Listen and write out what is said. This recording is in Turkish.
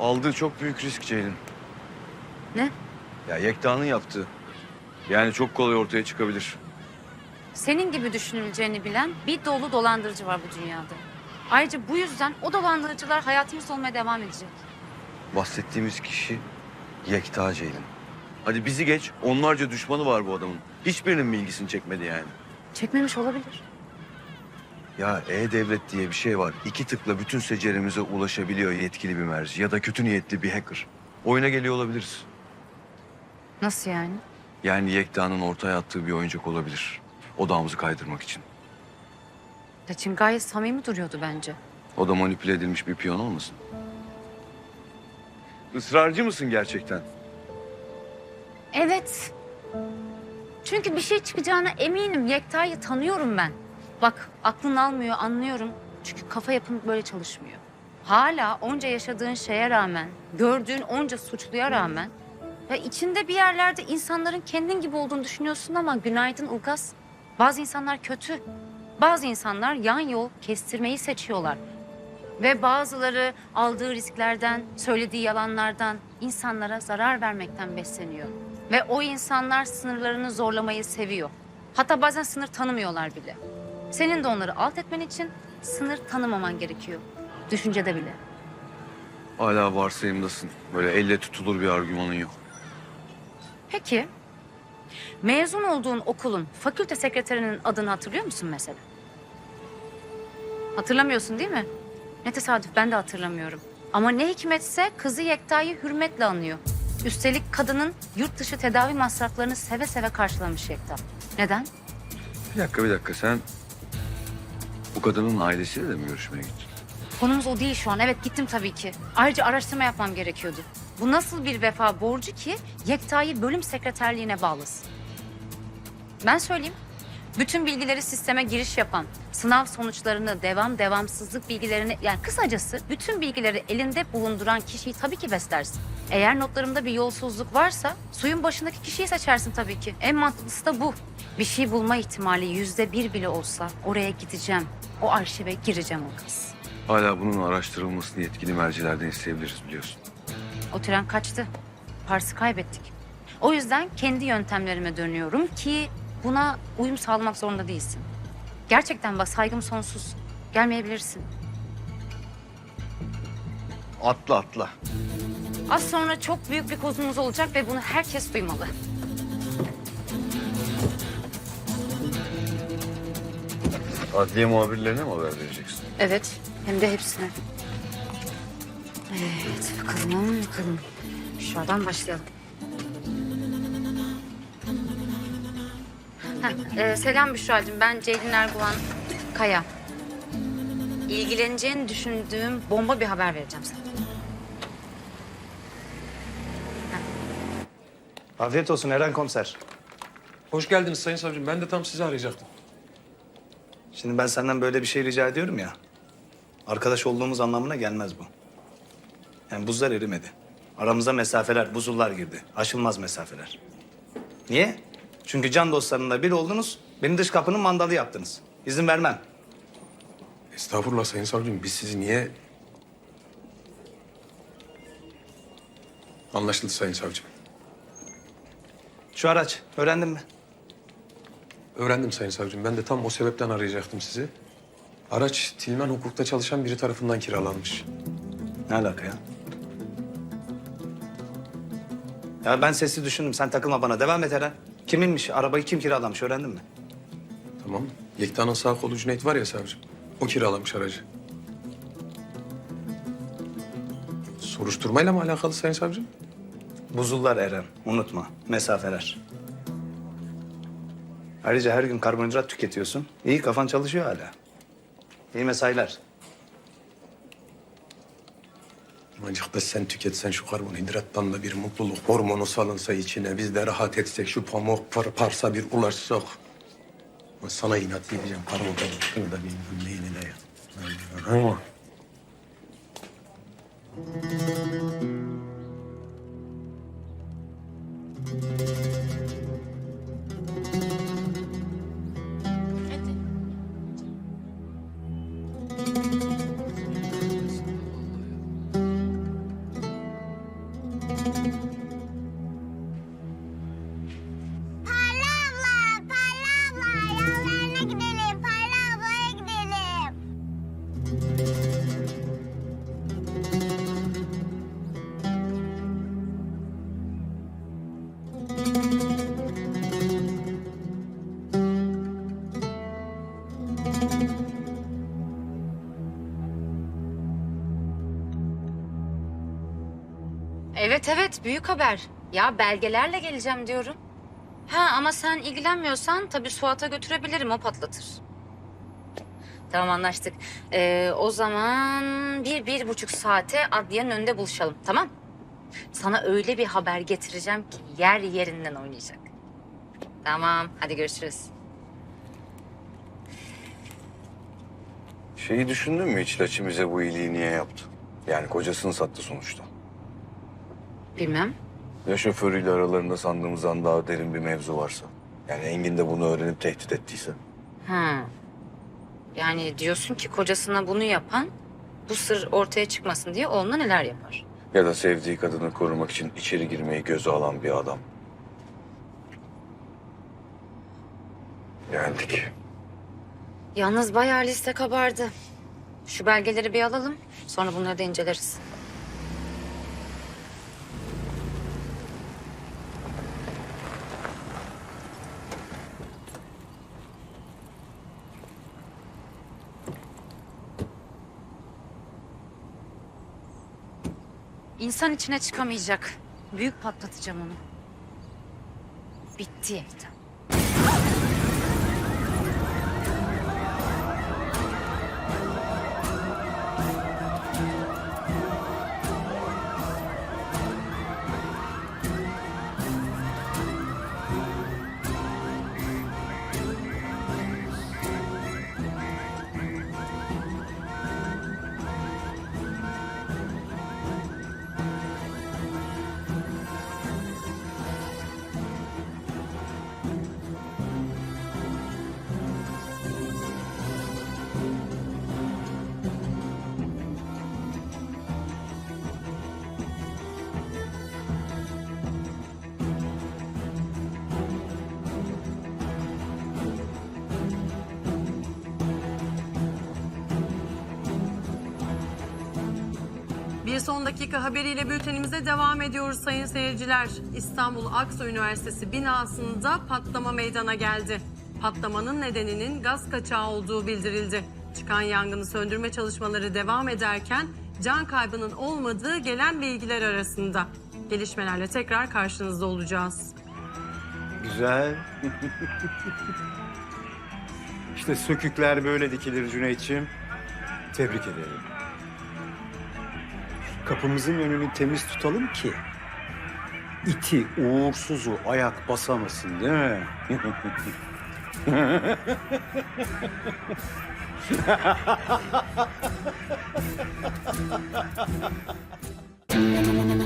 Aldığı çok büyük risk Ceylin. Ne? Ya Yekta'nın yaptığı. Yani çok kolay ortaya çıkabilir. Senin gibi düşünüleceğini bilen bir dolu dolandırıcı var bu dünyada. Ayrıca bu yüzden o dolandırıcılar hayatımız olmaya devam edecek. Bahsettiğimiz kişi Yekta Ceylin. Hadi bizi geç, onlarca düşmanı var bu adamın. Hiçbirinin mi ilgisini çekmedi yani? Çekmemiş olabilir. Ya E-Devlet diye bir şey var. İki tıkla bütün secerimize ulaşabiliyor yetkili bir merci ya da kötü niyetli bir hacker. Oyuna geliyor olabiliriz. Nasıl yani? Yani Yekta'nın ortaya attığı bir oyuncak olabilir. Odağımızı kaydırmak için. Laçin gayet samimi duruyordu bence. O da manipüle edilmiş bir piyon olmasın? Israrcı mısın gerçekten? Evet. Çünkü bir şey çıkacağına eminim. Yekta'yı tanıyorum ben. Bak aklın almıyor anlıyorum. Çünkü kafa yapın böyle çalışmıyor. Hala onca yaşadığın şeye rağmen, gördüğün onca suçluya rağmen... Ya içinde bir yerlerde insanların kendin gibi olduğunu düşünüyorsun ama günaydın Ulgaz. Bazı insanlar kötü. Bazı insanlar yan yol kestirmeyi seçiyorlar. Ve bazıları aldığı risklerden, söylediği yalanlardan, insanlara zarar vermekten besleniyor. Ve o insanlar sınırlarını zorlamayı seviyor. Hatta bazen sınır tanımıyorlar bile. Senin de onları alt etmen için sınır tanımaman gerekiyor. Düşüncede bile. Hala varsayımdasın. Böyle elle tutulur bir argümanın yok. Peki, mezun olduğun okulun fakülte sekreterinin adını hatırlıyor musun mesela? Hatırlamıyorsun değil mi? Ne tesadüf ben de hatırlamıyorum. Ama ne hikmetse kızı Yekta'yı hürmetle anıyor. Üstelik kadının yurt dışı tedavi masraflarını seve seve karşılamış Yekta. Neden? Bir dakika bir dakika sen bu kadının ailesiyle de mi görüşmeye gittin? Konumuz o değil şu an. Evet gittim tabii ki. Ayrıca araştırma yapmam gerekiyordu. Bu nasıl bir vefa borcu ki Yekta'yı bölüm sekreterliğine bağlasın? Ben söyleyeyim. Bütün bilgileri sisteme giriş yapan, sınav sonuçlarını, devam devamsızlık bilgilerini yani kısacası bütün bilgileri elinde bulunduran kişiyi tabii ki beslersin. Eğer notlarımda bir yolsuzluk varsa suyun başındaki kişiyi seçersin tabii ki. En mantıklısı da bu. Bir şey bulma ihtimali yüzde bir bile olsa oraya gideceğim. O arşive gireceğim o kız. Hala bunun araştırılmasını yetkili mercilerden isteyebiliriz biliyorsun. O tren kaçtı. Pars'ı kaybettik. O yüzden kendi yöntemlerime dönüyorum ki buna uyum sağlamak zorunda değilsin. Gerçekten bak saygım sonsuz. Gelmeyebilirsin. Atla atla. Az sonra çok büyük bir kozumuz olacak ve bunu herkes duymalı. Adliye muhabirlerine mi haber vereceksin? Evet, hem de hepsine. Evet, bakalım, bakalım. Şuradan başlayalım. Heh, e, selam Büşra'cığım. Ben Ceylin Erguvan Kaya. İlgileneceğini düşündüğüm bomba bir haber vereceğim sana. Afiyet olsun Eren komiser. Hoş geldiniz Sayın Savcım. Ben de tam sizi arayacaktım. Şimdi ben senden böyle bir şey rica ediyorum ya. Arkadaş olduğumuz anlamına gelmez bu. Yani buzlar erimedi. Aramıza mesafeler, buzullar girdi. Aşılmaz mesafeler. Niye? Çünkü can dostlarında bir oldunuz, beni dış kapının mandalı yaptınız. İzin vermem. Estağfurullah Sayın Savcım. Biz sizi niye... Anlaşıldı Sayın Savcım. Şu araç, öğrendin mi? Öğrendim Sayın Savcım. Ben de tam o sebepten arayacaktım sizi. Araç Tilmen hukukta çalışan biri tarafından kiralanmış. Ne alaka ya? Ya ben sesli düşündüm. Sen takılma bana. Devam et Eren. Kiminmiş? Arabayı kim kiralamış? Öğrendin mi? Tamam? Yekta'nın sağ kolu Cüneyt var ya savcım. O kiralamış aracı. Soruşturmayla mı alakalı Sayın Savcım? Buzullar Eren. Unutma. Mesafeler. Ayrıca her gün karbonhidrat tüketiyorsun. İyi kafan çalışıyor hala. İyi mesailer. Ancak da sen tüketsen şu karbonhidrattan da bir mutluluk hormonu salınsa içine biz de rahat etsek şu pamuk par parsa bir ulaşsak. Ben sana inat edeceğim karbonhidrat şunu da benim neyini de ya. Ama Música Evet evet büyük haber. Ya belgelerle geleceğim diyorum. Ha ama sen ilgilenmiyorsan tabii Suat'a götürebilirim o patlatır. Tamam anlaştık. Ee, o zaman bir, bir buçuk saate adliyenin önünde buluşalım tamam? Sana öyle bir haber getireceğim ki yer yerinden oynayacak. Tamam hadi görüşürüz. Şeyi düşündün mü hiç Laçi bu iyiliği niye yaptı? Yani kocasını sattı sonuçta. Bilmem. Ya şoförüyle aralarında sandığımızdan daha derin bir mevzu varsa? Yani Engin de bunu öğrenip tehdit ettiyse? Ha. Yani diyorsun ki kocasına bunu yapan bu sır ortaya çıkmasın diye onunla neler yapar? Ya da sevdiği kadını korumak için içeri girmeyi göze alan bir adam. Geldik. Yalnız bayağı liste kabardı. Şu belgeleri bir alalım. Sonra bunları da inceleriz. İnsan içine çıkamayacak. Büyük patlatacağım onu. Bitti Yekta. Bir son dakika haberiyle bültenimize devam ediyoruz sayın seyirciler. İstanbul Aksa Üniversitesi binasında patlama meydana geldi. Patlamanın nedeninin gaz kaçağı olduğu bildirildi. Çıkan yangını söndürme çalışmaları devam ederken can kaybının olmadığı gelen bilgiler arasında. Gelişmelerle tekrar karşınızda olacağız. Güzel. işte sökükler böyle dikilir Cüneyt'ciğim. Tebrik ederim. Kapımızın önünü temiz tutalım ki iti, uğursuzu ayak basamasın değil mi?